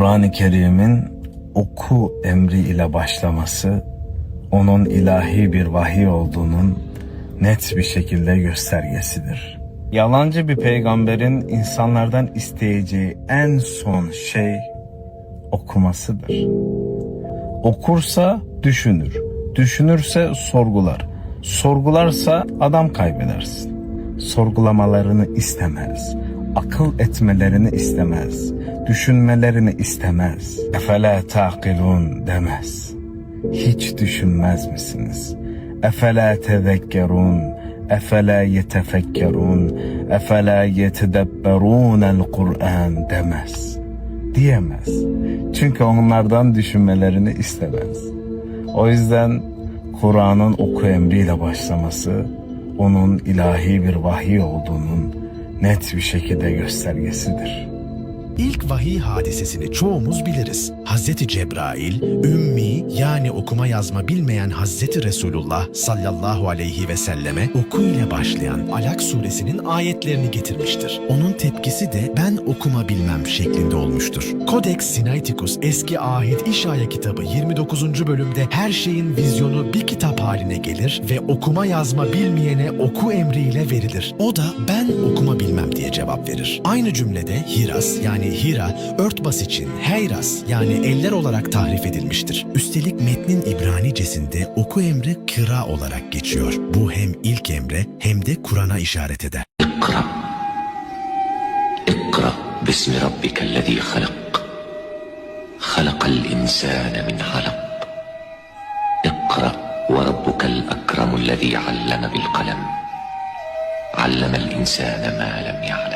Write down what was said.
Kur'an-ı Kerim'in oku emri ile başlaması onun ilahi bir vahiy olduğunun net bir şekilde göstergesidir. Yalancı bir peygamberin insanlardan isteyeceği en son şey okumasıdır. Okursa düşünür, düşünürse sorgular, sorgularsa adam kaybedersin. Sorgulamalarını istemez, akıl etmelerini istemez, düşünmelerini istemez. Efela taqilun demez. Hiç düşünmez misiniz? Efela tezekkerun, efela yetefekkerun, efela yetedebberunel Kur'an demez. Diyemez. Çünkü onlardan düşünmelerini istemez. O yüzden Kur'an'ın oku emriyle başlaması onun ilahi bir vahiy olduğunun net bir şekilde göstergesidir. İlk vahiy hadisesini çoğumuz biliriz. Hazreti Cebrail, ümmi yani okuma yazma bilmeyen Hazreti Resulullah sallallahu aleyhi ve selleme oku ile başlayan Alak suresinin ayetlerini getirmiştir. Onun tepkisi de ben okuma bilmem şeklinde olmuştur. Codex Sinaiticus eski ahit İşaya kitabı 29. bölümde her şeyin vizyonu bir kitap haline gelir ve okuma yazma bilmeyene oku emriyle verilir. O da ben okuma bilmem diye cevap verir. Aynı cümlede Hiras yani Hira, örtbas için Heyras yani eller olarak tahrif edilmiştir. Üstelik metnin İbranicesinde oku emri kıra olarak geçiyor. Bu hem ilk emre hem de Kur'an'a işaret eder. اقرأ اقرأ باسم ربك الذي خلق خلق الإنسان من علق اقرأ وربك الأكرم الذي علم بالقلم علم الإنسان ما لم يعلم.